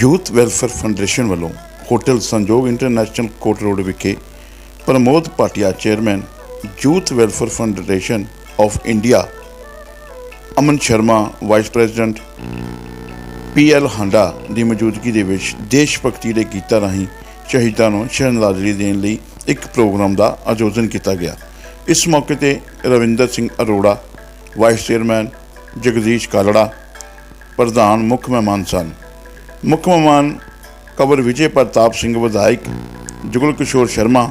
Youth welfare foundation ਵੱਲੋਂ hotel Sanjog international Kot road ਵਿਖੇ Pramod Bhatia chairman youth welfare foundation of India Aman Sharma vice president PL Handa ਦੀ ਮੌਜੂਦਗੀ ਦੇ ਵਿੱਚ ਦੇਸ਼ ਭਗਤੀ ਦੇ ਗੀਤਾਂ ਰਾਹੀਂ ਸ਼ਹੀਦਾਂ ਨੂੰ ਸ਼ਰਧਾਂਜਲੀ ਦੇਣ ਲਈ ਇੱਕ ਪ੍ਰੋਗਰਾਮ ਦਾ ਆਯੋਜਨ ਕੀਤਾ ਗਿਆ। ਇਸ ਮੌਕੇ ਤੇ ਰਵਿੰਦਰ ਸਿੰਘ ਅਰੋੜਾ ਵਾਈਸ ਚੇਅਰਮੈਨ ਜਗਦੀਸ਼ ਕਾਲੜਾ ਪ੍ਰਧਾਨ ਮੁੱਖ ਮਹਿਮਾਨ ਸਨ। ਮੁੱਖ ਮਹਿਮਾਨ ਕਵਰ ਵਿਜੇ ਪ੍ਰਤਾਪ ਸਿੰਘ ਵਿਧਾਇਕ ਜੁਗਲ ਕਿਸ਼ੋਰ ਸ਼ਰਮਾ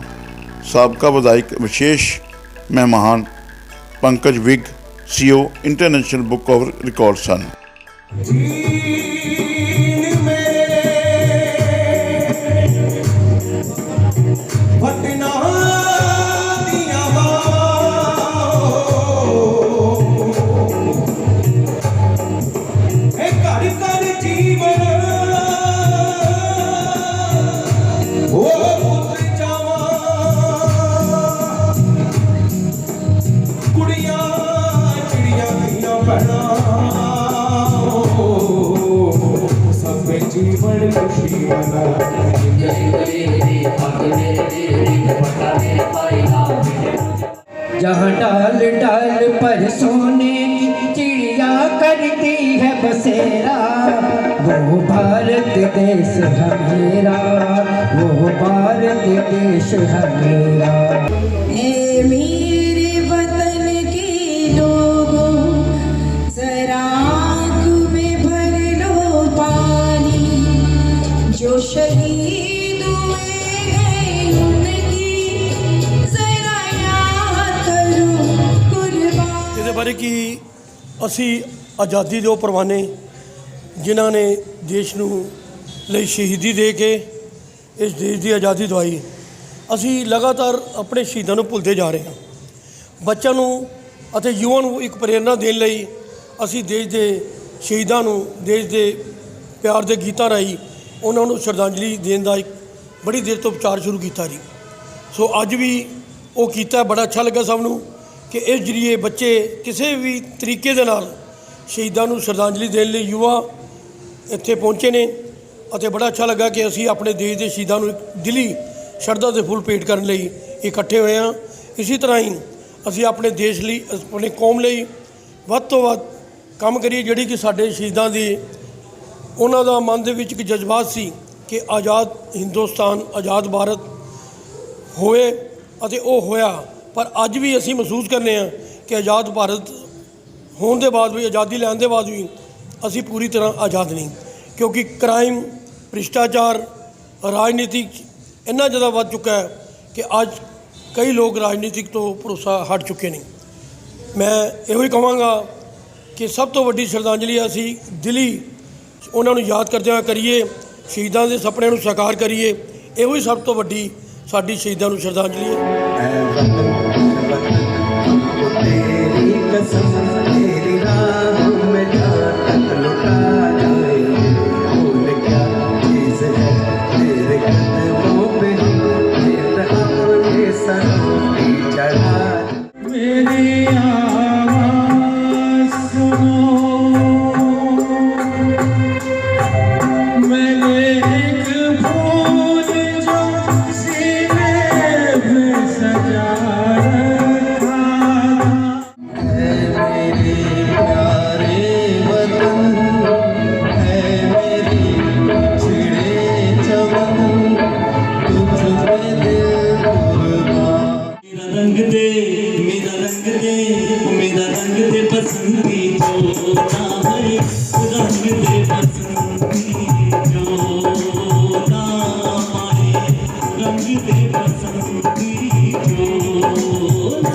ਸਾਬਕਾ ਵਿਧਾਇਕ ਵਿਸ਼ੇਸ਼ ਮਹਿਮਾਨ Pankaj Vig CEO international book of record ਸਨ जहाँ डाल डाल पर सोने की चिड़िया करती है बसेरा, वो भारत देश है वो भारत देश है ਬਾਰੇ ਕਿ ਅਸੀਂ ਆਜ਼ਾਦੀ ਦੇ ਉਹ ਪਰਵਾਨੇ, ਜਿਨ੍ਹਾਂ ਨੇ ਦੇਸ਼ ਨੂੰ ਲਈ ਸ਼ਹੀਦੀ ਦੇ ਕੇ ਇਸ ਦੇਸ਼ ਦੀ ਆਜ਼ਾਦੀ ਦਵਾਈ। ਅਸੀਂ ਲਗਾਤਾਰ ਆਪਣੇ ਸ਼ਹੀਦਾਂ ਨੂੰ ਭੁੱਲਦੇ ਜਾ ਰਹੇ ਹਾਂ। ਬੱਚਿਆਂ ਨੂੰ ਅਤੇ ਯੁਵਾ ਨੂੰ ਇੱਕ ਪ੍ਰੇਰਣਾ ਦੇਣ ਲਈ ਅਸੀਂ ਦੇਸ਼ ਦੇ ਸ਼ਹੀਦਾਂ ਨੂੰ, ਦੇਸ਼ ਦੇ ਪਿਆਰ ਦੇ ਗੀਤਾਂ ਰਾਹੀਂ ਉਹਨਾਂ ਨੂੰ ਸ਼ਰਧਾਂਜਲੀ ਦੇਣ ਦਾ ਇੱਕ ਬੜੀ ਦੇਰ ਤੋਂ ਵਿਚਾਰ ਸ਼ੁਰੂ ਕੀਤਾ ਜੀ। ਸੋ ਅੱਜ ਵੀ ਉਹ ਕੀਤਾ, ਬੜਾ ਅੱਛਾ ਲੱਗਾ ਸਭ ਨੂੰ। ਕਿ ਇਸ ਜਰੀਏ ਬੱਚੇ ਕਿਸੇ ਵੀ ਤਰੀਕੇ ਦੇ ਨਾਲ ਸ਼ਹੀਦਾਂ ਨੂੰ ਸ਼ਰਧਾਂਜਲੀ ਦੇਣ ਲਈ ਯੁਵਾ ਇੱਥੇ ਪਹੁੰਚੇ ਨੇ ਅਤੇ ਬੜਾ ਅੱਛਾ ਲੱਗਾ ਕਿ ਅਸੀਂ ਆਪਣੇ ਦੇਸ਼ ਦੇ ਸ਼ਹੀਦਾਂ ਨੂੰ ਇੱਕ ਦਿਲੀ ਸ਼ਰਧਾ ਦੇ ਫੁੱਲ ਭੇਟ ਕਰਨ ਲਈ ਇਕੱਠੇ ਹੋਏ ਹਾਂ। ਇਸੇ ਤਰ੍ਹਾਂ ਹੀ ਅਸੀਂ ਆਪਣੇ ਦੇਸ਼ ਲਈ, ਆਪਣੇ ਕੌਮ ਲਈ ਵੱਧ ਤੋਂ ਵੱਧ ਕੰਮ ਕਰੀਏ, ਜਿਹੜੀ ਕਿ ਸਾਡੇ ਸ਼ਹੀਦਾਂ ਦੀ ਉਹਨਾਂ ਦਾ ਮਨ ਦੇ ਵਿੱਚ ਇੱਕ ਜਜ਼ਬਾਤ ਸੀ ਕਿ ਆਜ਼ਾਦ ਹਿੰਦੁਸਤਾਨ, ਆਜ਼ਾਦ ਭਾਰਤ ਹੋਏ ਅਤੇ ਉਹ ਹੋਇਆ। ਪਰ ਅੱਜ ਵੀ ਅਸੀਂ ਮਹਿਸੂਸ ਕਰਨੇ ਆ ਕਿ ਆਜ਼ਾਦ ਭਾਰਤ ਹੋਣ ਦੇ ਬਾਅਦ ਵੀ, ਆਜ਼ਾਦੀ ਲੈਣ ਦੇ ਬਾਅਦ ਵੀ ਅਸੀਂ ਪੂਰੀ ਤਰ੍ਹਾਂ ਆਜ਼ਾਦ ਨਹੀਂ। ਕਿਉਂਕਿ ਕ੍ਰਾਈਮ, ਭ੍ਰਿਸ਼ਟਾਚਾਰ ਰਾਜਨੀਤਿਕ ਇੰਨਾ ਜ਼ਿਆਦਾ ਵੱਧ ਚੁੱਕਾ ਹੈ ਕਿ ਅੱਜ ਕਈ ਲੋਕ ਰਾਜਨੀਤਿਕ ਤੋਂ ਭਰੋਸਾ ਹਟ ਚੁੱਕੇ ਨੇ। ਮੈਂ ਇਹੋ ਹੀ ਕਹਾਂਗਾ ਕਿ ਸਭ ਤੋਂ ਵੱਡੀ ਸ਼ਰਧਾਂਜਲੀ ਅਸੀਂ ਦਿੱਲੀ ਉਹਨਾਂ ਨੂੰ ਯਾਦ ਕਰਦਿਆਂ ਕਰੀਏ, ਸ਼ਹੀਦਾਂ ਦੇ ਸੁਪਨਿਆਂ ਨੂੰ ਸਾਕਾਰ ਕਰੀਏ। ਇਹੋ ਹੀ ਸਭ ਤੋਂ ਵੱਡੀ ਸਾਡੀ ਸ਼ਹੀਦਾਂ ਨੂੰ ਸ਼ਰਧਾਂਜਲੀ ਹੈ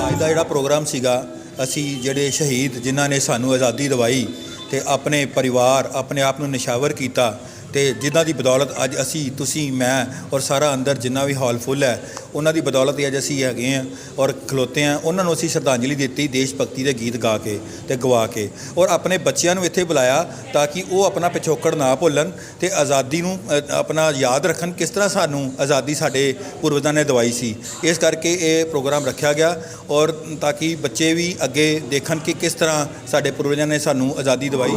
ਅੱਜ ਦਾ ਜਿਹੜਾ ਪ੍ਰੋਗਰਾਮ ਸੀਗਾ, ਅਸੀਂ ਜਿਹੜੇ ਸ਼ਹੀਦ ਜਿਨ੍ਹਾਂ ਨੇ ਸਾਨੂੰ ਆਜ਼ਾਦੀ ਦਿਵਾਈ ਤੇ ਆਪਣੇ ਪਰਿਵਾਰ, ਆਪਣੇ ਆਪ ਨੂੰ ਨਿਸ਼ਾਵਰ ਕੀਤਾ ਤੇ ਜਿਨ੍ਹਾਂ ਦੀ ਬਦੌਲਤ ਅੱਜ ਅਸੀਂ, ਤੁਸੀਂ, ਮੈਂ ਔਰ ਸਾਰਾ ਅੰਦਰ ਜਿੰਨਾ ਵੀ ਹਾਲ ਫੁੱਲ ਹੈ ਉਹਨਾਂ ਦੀ ਬਦੌਲਤ ਹੀ ਅੱਜ ਅਸੀਂ ਹੈਗੇ ਆ ਔਰ ਖਲੋਤੇ ਆ ਉਹਨਾਂ ਨੂੰ ਅਸੀਂ ਸ਼ਰਧਾਂਜਲੀ ਦਿੱਤੀ ਦੇਸ਼ ਭਗਤੀ ਦੇ ਗੀਤ ਗਾ ਕੇ ਤੇ ਗਵਾ ਕੇ ਔਰ ਆਪਣੇ ਬੱਚਿਆਂ ਨੂੰ ਇੱਥੇ ਬੁਲਾਇਆ ਤਾਂ ਕਿ ਉਹ ਆਪਣਾ ਪਿਛੋਕੜ ਨਾ ਭੁੱਲਣ ਤੇ ਆਜ਼ਾਦੀ ਨੂੰ ਆਪਣਾ ਯਾਦ ਰੱਖਣ। ਕਿਸ ਤਰ੍ਹਾਂ ਸਾਨੂੰ ਆਜ਼ਾਦੀ ਸਾਡੇ ਪੂਰਵਜਾਂ ਨੇ ਦਵਾਈ ਸੀ। ਇਸ ਕਰਕੇ ਇਹ ਪ੍ਰੋਗਰਾਮ ਰੱਖਿਆ ਗਿਆ ਔਰ ਤਾਂ ਕਿ ਬੱਚੇ ਵੀ ਅੱਗੇ ਦੇਖਣ ਕਿ ਕਿਸ ਤਰ੍ਹਾਂ ਸਾਡੇ ਪੂਰਵਜਾਂ ਨੇ ਸਾਨੂੰ ਆਜ਼ਾਦੀ ਦਵਾਈ।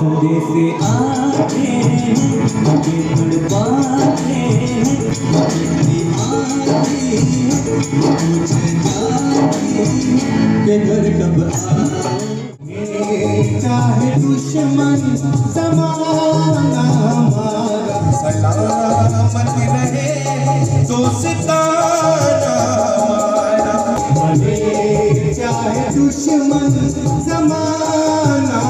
ਆਖੇ के घर कब चाहे दुश्मन समाना सलामत रहे चाहे दुश्मन समाना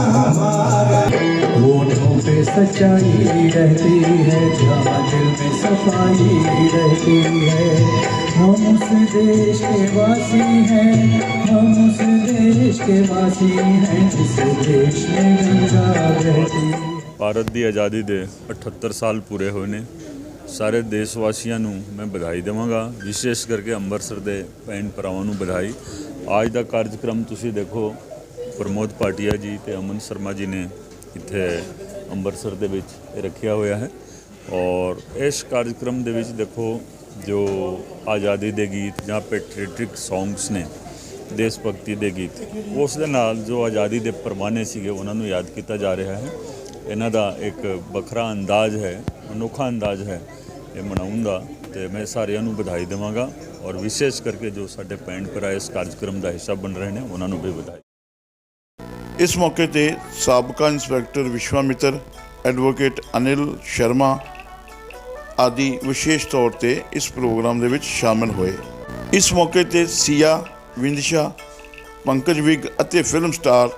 सच्चाई रहती है जहाँ दिल में सफ़ाई रहती है। हम उस देश के वासी हैं हम उस देश के वासी हैं जिस देश में गंगा बहती है ਭਾਰਤ ਦੀ ਆਜ਼ਾਦੀ ਦੇ 78 ਸਾਲ ਪੂਰੇ ਹੋਏ ਨੇ ਸਾਰੇ ਦੇਸ਼ ਵਾਸੀਆਂ ਨੂੰ ਮੈਂ ਵਧਾਈ ਦੇਵਾਂਗਾ ਵਿਸ਼ੇਸ਼ ਕਰਕੇ ਅੰਮ੍ਰਿਤਸਰ ਦੇ ਭੈਣ ਭਰਾਵਾਂ ਨੂੰ ਵਧਾਈ ਅੱਜ ਦਾ ਕਾਰਜਕ੍ਰਮ ਤੁਸੀਂ ਦੇਖੋ ਪ੍ਰਮੋਦ ਪਾਟਿਆ ਜੀ ਤੇ ਅਮਨ ਸ਼ਰਮਾ ਜੀ ਨੇ ਇੱਥੇ ਅੰਮ੍ਰਿਤਸਰ ਦੇ ਵਿੱਚ ਇਹ ਰੱਖਿਆ ਹੋਇਆ ਹੈ ਔਰ ਇਸ ਕਾਰਜਕ੍ਰਮ ਦੇ ਵਿੱਚ ਦੇਖੋ ਜੋ ਆਜ਼ਾਦੀ ਦੇ ਗੀਤ ਜਾਂ ਪੈਟਰੀਟਿਕ ਸੌਂਗਸ ਨੇ, ਦੇਸ਼ ਭਗਤੀ ਦੇ ਗੀਤ, ਉਸ ਦੇ ਨਾਲ ਜੋ ਆਜ਼ਾਦੀ ਦੇ ਪਰਵਾਨੇ ਸੀਗੇ, ਉਹਨਾਂ ਨੂੰ ਯਾਦ ਕੀਤਾ ਜਾ ਰਿਹਾ ਹੈ। ਇਹਨਾਂ ਦਾ ਇੱਕ ਵੱਖਰਾ ਅੰਦਾਜ਼ ਹੈ, ਅਨੋਖਾ ਅੰਦਾਜ਼ ਹੈ ਇਹ ਮਨਾਉਣ ਦਾ ਤੇ ਮੈਂ ਸਾਰਿਆਂ ਨੂੰ ਵਧਾਈ ਦੇਵਾਂਗਾ ਔਰ ਵਿਸ਼ੇਸ਼ ਕਰਕੇ ਜੋ ਸਾਡੇ ਪੈਂਡ ਭਰਾ ਇਸ ਕਾਰਜਕ੍ਰਮ ਦਾ ਹਿੱਸਾ ਬਣ ਰਹੇ ਨੇ, ਉਹਨਾਂ ਨੂੰ ਵੀ ਵਧਾਈ। ਇਸ ਮੌਕੇ ਤੇ ਸਾਬਕਾ ਇੰਸਪੈਕਟਰ ਵਿਸ਼ਵਾਮਿੱਤਰ, ਐਡਵੋਕੇਟ ਅਨਿਲ ਸ਼ਰਮਾ ਆਦਿ ਵਿਸ਼ੇਸ਼ ਤੌਰ ਤੇ ਇਸ ਪ੍ਰੋਗਰਾਮ ਦੇ ਵਿੱਚ ਸ਼ਾਮਲ ਹੋਏ। ਇਸ ਮੌਕੇ ਤੇ ਸੀਆ ਵਿੰਦਸ਼ਾ ਪੰਕਜ ਵਿਗ ਅਤੇ ਫਿਲਮ ਸਟਾਰ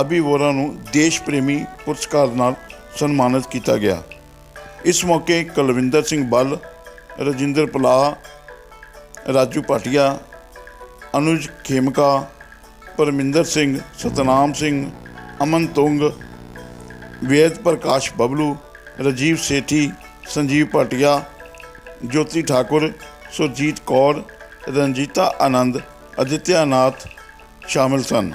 ਅਭੀ ਵੋਰਾ ਨੂੰ ਦੇਸ਼ ਪ੍ਰੇਮੀ ਪੁਰਸਕਾਰ ਨਾਲ ਸਨਮਾਨਿਤ ਕੀਤਾ ਗਿਆ। ਇਸ ਮੌਕੇ ਕੁਲਵਿੰਦਰ ਸਿੰਘ ਬੱਲ, ਰਜਿੰਦਰ ਪਲਾ ਰਾਜੂ ਭਾਟੀਆ, ਅਨੁਜ ਖੇਮਕਾ, ਪਰਮਿੰਦਰ ਸਿੰਘ, ਸਤਨਾਮ ਸਿੰਘ, ਅਮਨ ਤੁੰਗ, ਵੇਦ ਪ੍ਰਕਾਸ਼ ਬਬਲੂ, ਰਾਜੀਵ ਸੇਠੀ ਸੰਜੀਵ ਭਾਟੀਆ ਜੋਤੀ ਠਾਕੁਰ ਸੁਰਜੀਤ ਕੌਰ ਰਣਜੀਤਾ ਆਨੰਦ ਅਦਿੱਤਿਆ ਨਾਥ ਸ਼ਾਮਿਲ ਸਨ।